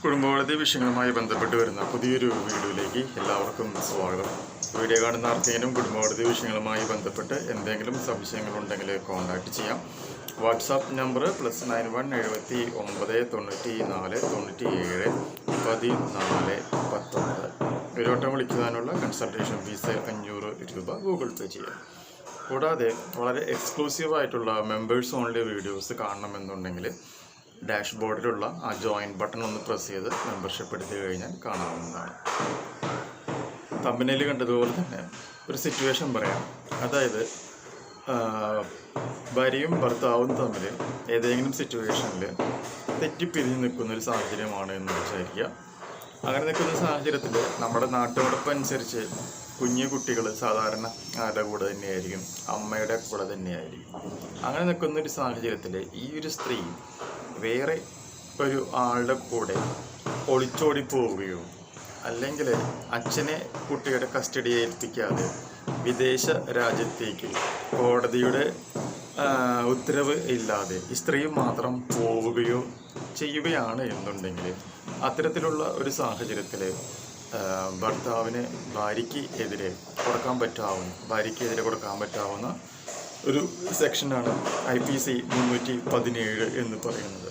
കുടുംബകോടതി വിഷയങ്ങളുമായി ബന്ധപ്പെട്ട് വരുന്ന പുതിയൊരു വീഡിയോയിലേക്ക് എല്ലാവർക്കും സ്വാഗതം. വീഡിയോ കാണുന്ന ആർക്കെങ്കിലും കുടുംബവളതി വിഷയങ്ങളുമായി ബന്ധപ്പെട്ട് എന്തെങ്കിലും സംശയങ്ങളുണ്ടെങ്കിൽ കോൺടാക്റ്റ് ചെയ്യാം. WhatsApp number plus nine one എഴുപത്തി ഒമ്പത് തൊണ്ണൂറ്റി നാല് തൊണ്ണൂറ്റി ഏഴ് പതിനാല് പത്തൊമ്പത്. ഒരുവട്ടം വിളിക്കുവാനുള്ള കൺസൾട്ടേഷൻ ഫീസ് അഞ്ഞൂറ് രൂപ ഗൂഗിൾ പേ ചെയ്യാം. കൂടാതെ വളരെ എക്സ്ക്ലൂസീവായിട്ടുള്ള മെമ്പേഴ്സ് ഓൺലി വീഡിയോസ് കാണണമെന്നുണ്ടെങ്കിൽ ഡാഷ്ബോർഡിലുള്ള ആ ജോയിൻ ബട്ടൺ ഒന്ന് പ്രസ് ചെയ്ത് മെമ്പർഷിപ്പ് എടുത്തു കഴിഞ്ഞാൽ കാണാവുന്നതാണ്. തമ്പനയിൽ കണ്ടതുപോലെ തന്നെ ഒരു സിറ്റുവേഷൻ പറയാം. അതായത് ഭാര്യയും ഭർത്താവും തമ്മിൽ ഏതെങ്കിലും സിറ്റുവേഷനിൽ തെറ്റിപ്പിരിഞ്ഞ് നിൽക്കുന്ന ഒരു സാഹചര്യമാണ് എന്ന് വിചാരിക്കുക അങ്ങനെ നിൽക്കുന്ന സാഹചര്യത്തിൽ നമ്മുടെ നാട്ടുനടപ്പ് അനുസരിച്ച് കുഞ്ഞു കുട്ടികൾ സാധാരണ ആരുടെ കൂടെ തന്നെയായിരിക്കും? അമ്മയുടെ കൂടെ തന്നെയായിരിക്കും. അങ്ങനെ നിൽക്കുന്ന ഒരു സാഹചര്യത്തിൽ ഈ ഒരു സ്ത്രീ വേറെ ഒരു ആളുടെ കൂടെ ഒളിച്ചോടി പോവുകയോ അല്ലെങ്കിൽ അച്ഛനെ കുട്ടിയുടെ കസ്റ്റഡിയെ ഏൽപ്പിക്കാതെ വിദേശ രാജ്യത്തേക്ക് കോടതിയുടെ ഉത്തരവ് ഇല്ലാതെ സ്ത്രീ മാത്രം പോവുകയോ ചെയ്യുകയാണ് എന്നുണ്ടെങ്കിൽ അത്തരത്തിലുള്ള ഒരു സാഹചര്യത്തിൽ ഭർത്താവിന് ഭാര്യയ്ക്ക് എതിരെ കൊടുക്കാൻ പറ്റാവുന്ന ഭാര്യയ്ക്ക് എതിരെ കൊടുക്കാൻ പറ്റാവുന്ന ഒരു സെക്ഷനാണ് ഐ പി സി മുന്നൂറ്റി പതിനേഴ് എന്ന് പറയുന്നത്.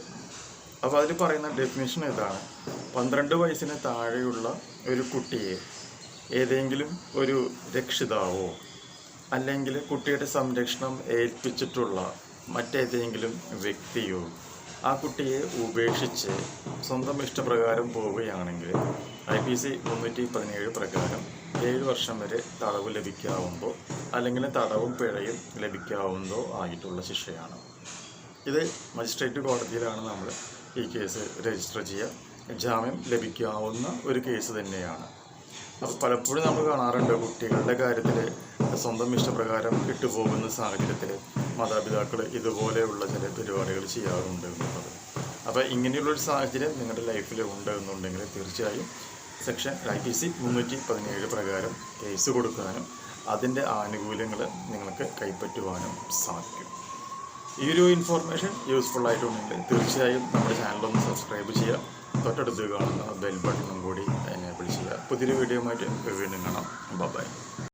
അപ്പോൾ അതിൽ പറയുന്ന ഡെഫിനേഷൻ ഇതാണ്. പന്ത്രണ്ട് വയസ്സിന് താഴെയുള്ള ഒരു കുട്ടിയെ ഏതെങ്കിലും ഒരു രക്ഷിതാവോ അല്ലെങ്കിൽ കുട്ടിയുടെ സംരക്ഷണം ഏൽപ്പിച്ചിട്ടുള്ള മറ്റേതെങ്കിലും വ്യക്തിയോ ആ കുട്ടിയെ ഉപേക്ഷിച്ച് സ്വന്തം ഇഷ്ടപ്രകാരം പോവുകയാണെങ്കിൽ ഐ പി സി മുന്നൂറ്റി പതിനേഴ് പ്രകാരം ഏഴ് വർഷം വരെ തടവ് ലഭിക്കാവുന്നതോ അല്ലെങ്കിൽ തടവും പിഴയും ലഭിക്കാവുന്നതോ ആയിട്ടുള്ള ശിക്ഷയാണ്. ഇത് മജിസ്ട്രേറ്റ് കോടതിയിലാണ് നമ്മൾ ഈ കേസ് രജിസ്റ്റർ ചെയ്യുക. ജാമ്യം ലഭിക്കാവുന്ന ഒരു കേസ് തന്നെയാണ്. അപ്പോൾ പലപ്പോഴും നമ്മൾ കാണാറുണ്ട് കുട്ടികളുടെ കാര്യത്തിൽ സ്വന്തം ഇഷ്ടപ്രകാരം ഇട്ടുപോകുന്ന സാഹചര്യത്തിൽ മാതാപിതാക്കൾ ഇതുപോലെയുള്ള ചില പരിപാടികൾ ചെയ്യാറുണ്ട് എന്നുള്ളത്. അപ്പോൾ ഇങ്ങനെയുള്ളൊരു സാഹചര്യം നിങ്ങളുടെ ലൈഫിൽ ഉണ്ട് എന്നുണ്ടെങ്കിൽ തീർച്ചയായും സെക്ഷൻ ഐ പി സി മുന്നൂറ്റി പതിനേഴ് പ്രകാരം കേസ് കൊടുക്കാനും അതിന്റെ ആനുകൂല്യങ്ങൾ നിങ്ങൾക്ക് കൈപ്പറ്റുവാനും സാധിക്കും. ഈ ഒരു ഇൻഫോർമേഷൻ യൂസ്ഫുൾ ആയിട്ടുണ്ടെങ്കിൽ തീർച്ചയായും നമ്മുടെ ചാനലൊന്ന് സബ്സ്ക്രൈബ് ചെയ്യുക. തൊട്ടടുത്ത് കാണുന്ന ബെൽ ബട്ടണും കൂടി എനേബിൾ ചെയ്യുക. പുതിയൊരു വീഡിയോ ആയിട്ട് വീണ്ടും കാണാം. ബൈ